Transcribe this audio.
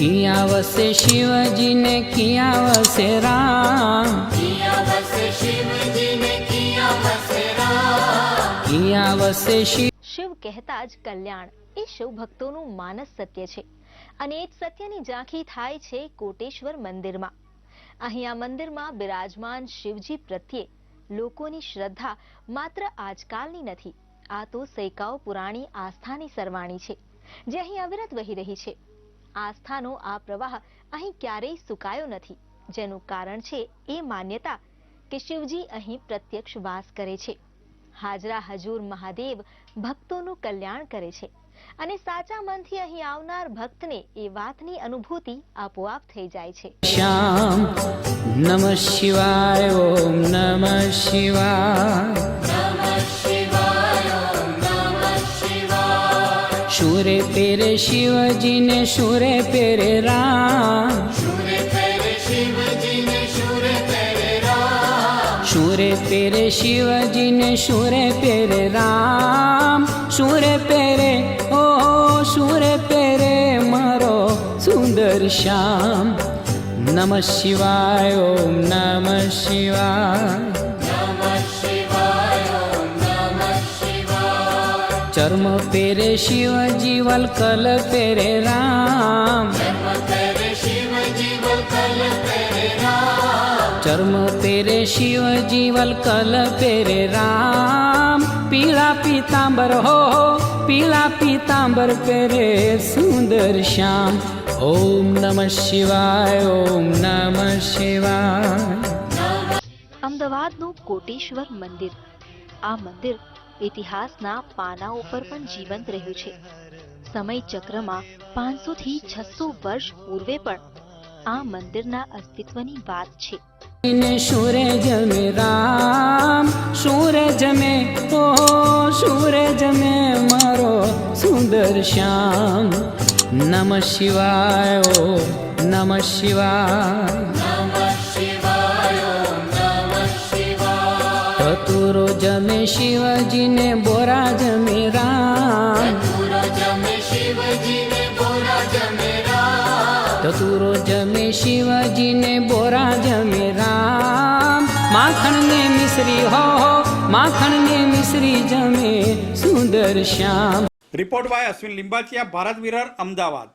વસે શિવજીને કિયા વસે રામ. કિયા વસે શિવ શિવ કહેતા જ કલ્યાણ એ શિવ ભક્તોનું માનસ સત્ય છે. અને એ જ સત્યની ઝાંખી થાય છે કોટેશ્વર મંદિરમાં. અહીં આ મંદિરમાં બિરાજમાન શિવજી પ્રત્યે લોકોની શ્રદ્ધા માત્ર આજકાલની નથી આ તો સૈકાઓ પુરાણી આસ્થાની સરવાણી છે જે અહીં અવિરત વહી રહી છે. આસ્થાનો આ પ્રવાહ અહીં ક્યારેય સુકાયો નથી. જેનું કારણ છે એ માન્યતા કે શિવજી અહીં પ્રત્યક્ષ વાસ કરે છે. હાજરા હજૂર મહાદેવ ભક્તોનું કલ્યાણ કરે છે અને સાચા મનથી અહીં આવનાર ભક્તને એ વાતની અનુભૂતિ આપોઆપ થઈ જાય છે. શ્યામ નમઃ શિવાય, ઓમ નમઃ શિવાય. षरे पेरे शिवजी ने षूरे पेरे राम षूरे पेरे शिवजी ने षूरे पेरे राम षरे पेरे ओ ूरे पेरे मारो सुन्दर श्याम नमः शिवाय ॐ नमः शिवाय પેરે શિવજી વલકલ પેરે રામ ચર્મ પેરે શિવજી વલકલ પેરે રામ પીળા પીતાંબર હો પીળા પીતાંબર પેરે સુંદર શ્યામ ઓમ નમઃ શિવાય ઓમ નમઃ શિવાય અમદાવાદનું કોટેશ્વર મંદિર આ મંદિર ઇતિહાસના પાના ઉપર પણ જીવંત રહ્યું છે. સમય ચક્રમાં પાંચસો થી છસો વર્ષ પૂર્વે પણ આ મંદિરના અસ્તિત્વની વાત છે. સૂરજ મે રામ સૂરજ જમે ઓ સૂરજ જમે મારો સુંદર શ્યામ. નમઃ શિવાય ઓ નમઃ શિવાય. ચતુરો જમે શિવજીને બોરા જમે રામ. ચતુરો જમે શિવજીને બોરા જમે રામ. માખણ ને મિશ્રી હો માખણ ને મિશ્રી જમે સુંદર શ્યામ. રિપોર્ટ બાય અશ્વિન લિંબાચિયા ભારત વિરર અમદાવાદ.